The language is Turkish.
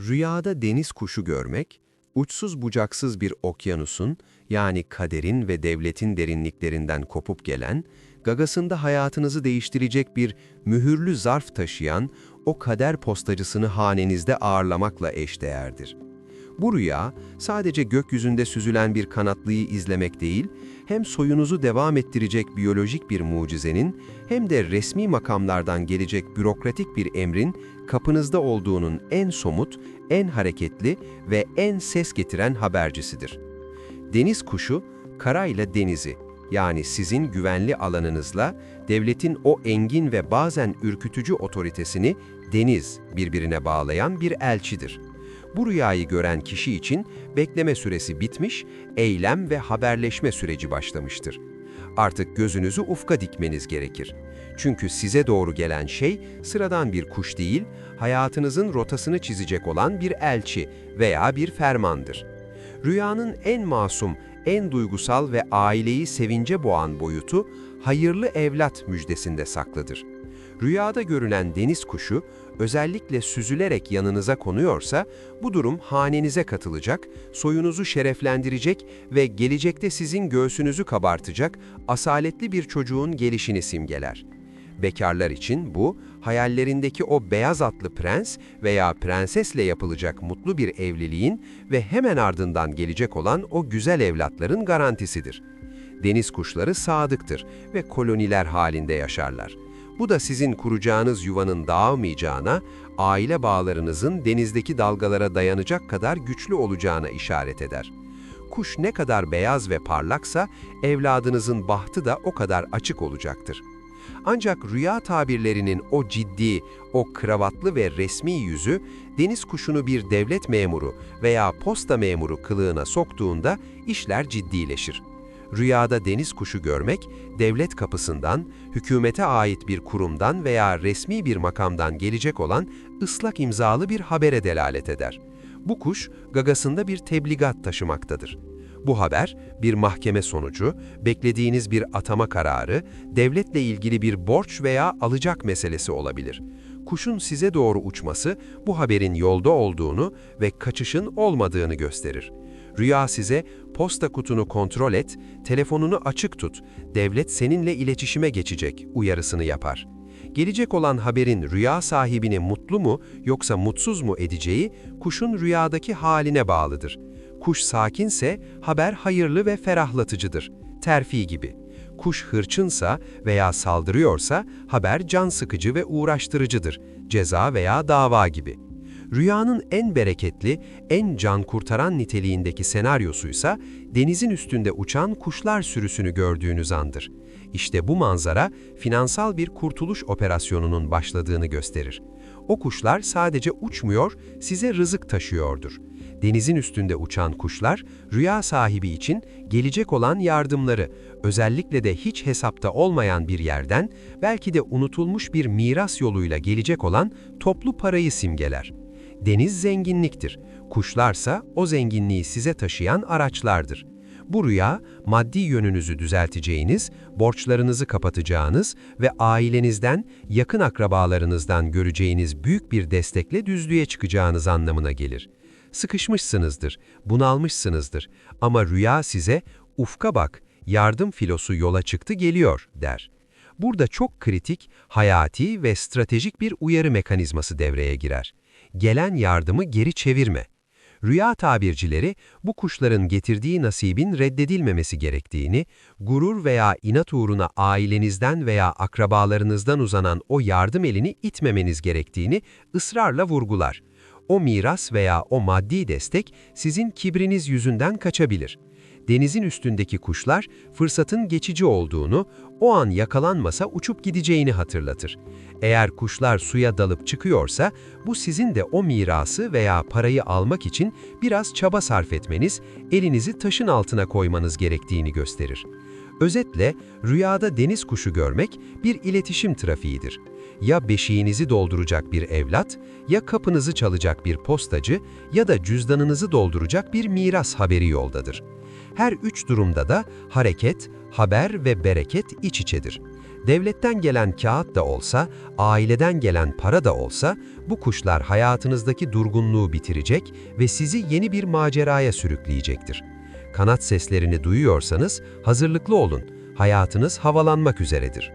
Rüyada deniz kuşu görmek, uçsuz bucaksız bir okyanusun, yani kaderin ve devletin derinliklerinden kopup gelen, gagasında hayatınızı değiştirecek bir mühürlü zarf taşıyan o kader postacısını hanenizde ağırlamakla eşdeğerdir. Bu rüya, sadece gökyüzünde süzülen bir kanatlıyı izlemek değil, hem soyunuzu devam ettirecek biyolojik bir mucizenin, hem de resmi makamlardan gelecek bürokratik bir emrin kapınızda olduğunun en somut, en hareketli ve en ses getiren habercisidir. Deniz kuşu, karayla denizi, yani sizin güvenli alanınızla devletin o engin ve bazen ürkütücü otoritesini deniz birbirine bağlayan bir elçidir. Bu rüyayı gören kişi için bekleme süresi bitmiş, eylem ve haberleşme süreci başlamıştır. Artık gözünüzü ufka dikmeniz gerekir. Çünkü size doğru gelen şey sıradan bir kuş değil, hayatınızın rotasını çizecek olan bir elçi veya bir fermandır. Rüyanın en masum, en duygusal ve aileyi sevince boğan boyutu, hayırlı evlat müjdesinde saklıdır. Rüyada görülen deniz kuşu, özellikle süzülerek yanınıza konuyorsa, bu durum hanenize katılacak, soyunuzu şereflendirecek ve gelecekte sizin göğsünüzü kabartacak asaletli bir çocuğun gelişini simgeler. Bekarlar için bu, hayallerindeki o beyaz atlı prens veya prensesle yapılacak mutlu bir evliliğin ve hemen ardından gelecek olan o güzel evlatların garantisidir. Deniz kuşları sadıktır ve koloniler halinde yaşarlar. Bu da sizin kuracağınız yuvanın dağılmayacağına, aile bağlarınızın denizdeki dalgalara dayanacak kadar güçlü olacağına işaret eder. Kuş ne kadar beyaz ve parlaksa, evladınızın bahtı da o kadar açık olacaktır. Ancak rüya tabirlerinin o ciddi, o kravatlı ve resmi yüzü, deniz kuşunu bir devlet memuru veya posta memuru kılığına soktuğunda işler ciddileşir. Rüyada deniz kuşu görmek, devlet kapısından, hükümete ait bir kurumdan veya resmi bir makamdan gelecek olan ıslak imzalı bir habere delalet eder. Bu kuş, gagasında bir tebligat taşımaktadır. Bu haber, bir mahkeme sonucu, beklediğiniz bir atama kararı, devletle ilgili bir borç veya alacak meselesi olabilir. Kuşun size doğru uçması, bu haberin yolda olduğunu ve kaçışın olmadığını gösterir. Rüya size, posta kutunu kontrol et, telefonunu açık tut, devlet seninle iletişime geçecek uyarısını yapar. Gelecek olan haberin rüya sahibini mutlu mu yoksa mutsuz mu edeceği, kuşun rüyadaki haline bağlıdır. Kuş sakinse haber hayırlı ve ferahlatıcıdır. Terfi gibi. Kuş hırçınsa veya saldırıyorsa haber can sıkıcı ve uğraştırıcıdır. Ceza veya dava gibi. Rüyanın en bereketli, en can kurtaran niteliğindeki senaryosuysa denizin üstünde uçan kuşlar sürüsünü gördüğünüz andır. İşte bu manzara finansal bir kurtuluş operasyonunun başladığını gösterir. O kuşlar sadece uçmuyor, size rızık taşıyordur denizin üstünde uçan kuşlar, rüya sahibi için gelecek olan yardımları, özellikle de hiç hesapta olmayan bir yerden, belki de unutulmuş bir miras yoluyla gelecek olan toplu parayı simgeler. Deniz zenginliktir, kuşlarsa o zenginliği size taşıyan araçlardır. Bu rüya, maddi yönünüzü düzelteceğiniz, borçlarınızı kapatacağınız ve ailenizden, yakın akrabalarınızdan göreceğiniz büyük bir destekle düzlüğe çıkacağınız anlamına gelir sıkışmışsınızdır, bunalmışsınızdır ama rüya size ufka bak, yardım filosu yola çıktı geliyor der. Burada çok kritik, hayati ve stratejik bir uyarı mekanizması devreye girer. Gelen yardımı geri çevirme. Rüya tabircileri bu kuşların getirdiği nasibin reddedilmemesi gerektiğini, gurur veya inat uğruna ailenizden veya akrabalarınızdan uzanan o yardım elini itmemeniz gerektiğini ısrarla vurgular o miras veya o maddi destek sizin kibriniz yüzünden kaçabilir. Denizin üstündeki kuşlar fırsatın geçici olduğunu, o an yakalanmasa uçup gideceğini hatırlatır. Eğer kuşlar suya dalıp çıkıyorsa, bu sizin de o mirası veya parayı almak için biraz çaba sarf etmeniz, elinizi taşın altına koymanız gerektiğini gösterir. Özetle, rüyada deniz kuşu görmek bir iletişim trafiğidir ya beşiğinizi dolduracak bir evlat, ya kapınızı çalacak bir postacı ya da cüzdanınızı dolduracak bir miras haberi yoldadır. Her üç durumda da hareket, haber ve bereket iç içedir. Devletten gelen kağıt da olsa, aileden gelen para da olsa, bu kuşlar hayatınızdaki durgunluğu bitirecek ve sizi yeni bir maceraya sürükleyecektir. Kanat seslerini duyuyorsanız hazırlıklı olun, hayatınız havalanmak üzeredir.